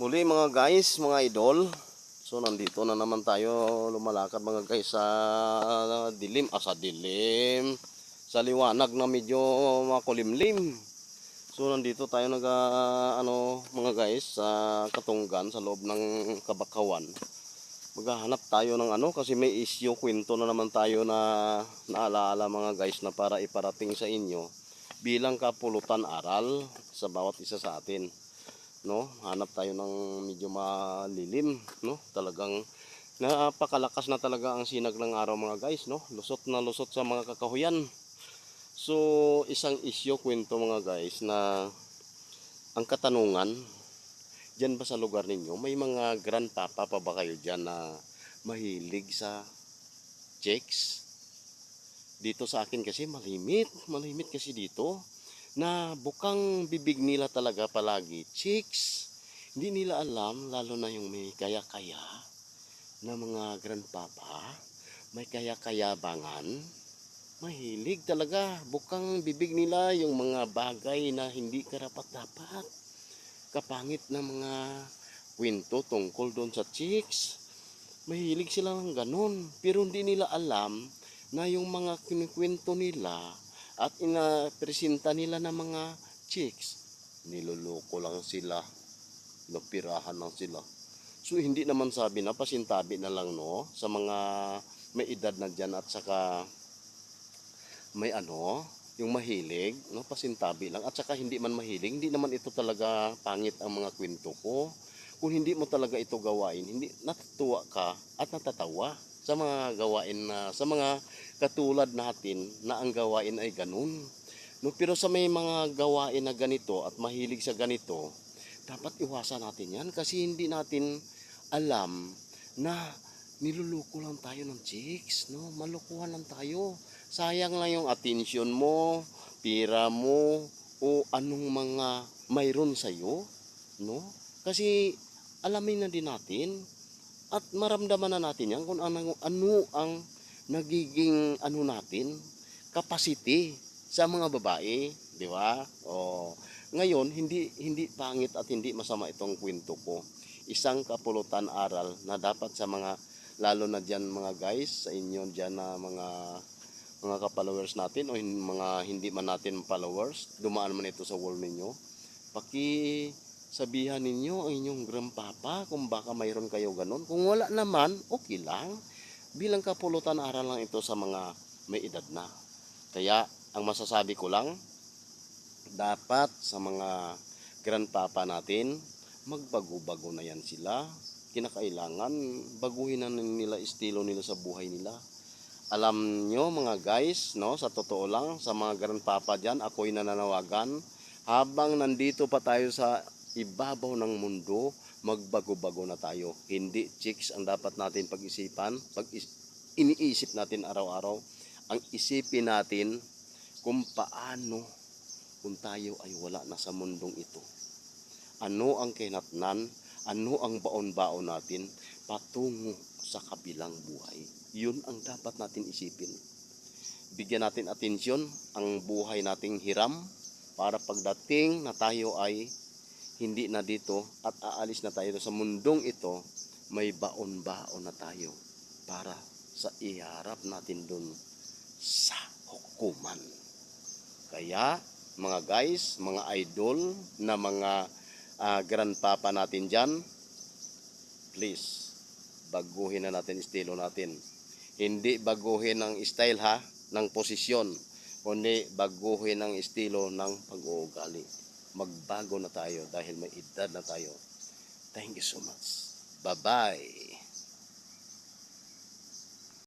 Muli mga guys, mga idol. So nandito na naman tayo lumalakad mga guys sa dilim, ah sa dilim. Sa liwanag na medyo makulimlim. So nandito tayo nag ah, ano mga guys sa Katunggan sa loob ng Kabakawan. Maghahanap tayo ng ano kasi may issue kwento na naman tayo na naalaala mga guys na para iparating sa inyo bilang kapulutan aral sa bawat isa sa atin no? Hanap tayo ng medyo malilim no? Talagang napakalakas na talaga ang sinag ng araw mga guys no? Lusot na lusot sa mga kakahuyan. So isang issue kwento mga guys na ang katanungan diyan ba sa lugar ninyo may mga grandpapa pa ba kayo diyan na mahilig sa chicks? Dito sa akin kasi malimit malimit kasi dito na bukang bibig nila talaga palagi. Chicks, hindi nila alam, lalo na yung may kaya-kaya na mga grandpapa, may kaya-kayabangan, mahilig talaga. Bukang bibig nila yung mga bagay na hindi karapat-dapat. Kapangit na mga kwento tungkol doon sa chicks. Mahilig sila ng ganun. Pero hindi nila alam na yung mga kinikwento nila at inapresenta nila ng mga chicks, niloloko lang sila, napirahan lang sila. So hindi naman sabi na pasintabi na lang no sa mga may edad na dyan at saka may ano, yung mahilig, no, pasintabi lang. At saka hindi man mahilig, hindi naman ito talaga pangit ang mga kwento ko. Kung hindi mo talaga ito gawain, hindi natutuwa ka at natatawa sa mga gawain na sa mga katulad natin na ang gawain ay ganun. No, pero sa may mga gawain na ganito at mahilig sa ganito, dapat iwasan natin yan kasi hindi natin alam na niluluko lang tayo ng chicks, no? Malukuhan lang tayo. Sayang lang yung attention mo, pira mo, o anong mga mayroon sa'yo, no? Kasi alamin na din natin at maramdaman na natin yan kung ano, ano ang nagiging ano natin, capacity sa mga babae, di ba? O, ngayon, hindi, hindi pangit at hindi masama itong kwento ko. Isang kapulutan aral na dapat sa mga, lalo na dyan mga guys, sa inyo dyan na mga mga ka-followers natin o mga hindi man natin followers, dumaan man ito sa wall ninyo, paki sabihan ninyo ang inyong grandpapa kung baka mayroon kayo ganun. Kung wala naman, okay lang. Bilang kapulutan aral lang ito sa mga may edad na. Kaya ang masasabi ko lang, dapat sa mga grandpapa natin, magbago-bago na yan sila. Kinakailangan, baguhin na nila estilo nila sa buhay nila. Alam nyo mga guys, no, sa totoo lang, sa mga grandpapa dyan, ako'y nananawagan, habang nandito pa tayo sa ibabaw ng mundo, magbago-bago na tayo. Hindi chicks ang dapat natin pag-isipan, pag iniisip natin araw-araw, ang isipin natin kung paano kung tayo ay wala na sa mundong ito. Ano ang kinatnan, ano ang baon-baon natin patungo sa kabilang buhay. Yun ang dapat natin isipin. Bigyan natin atensyon ang buhay nating hiram para pagdating na tayo ay hindi na dito at aalis na tayo sa mundong ito, may baon-baon na tayo para sa iharap natin dun sa hukuman. Kaya, mga guys, mga idol na mga ah, grandpapa natin dyan, please, baguhin na natin estilo natin. Hindi baguhin ang style ha, ng posisyon, kundi baguhin ang estilo ng pag-uugali magbago na tayo dahil may edad na tayo. Thank you so much. Bye-bye.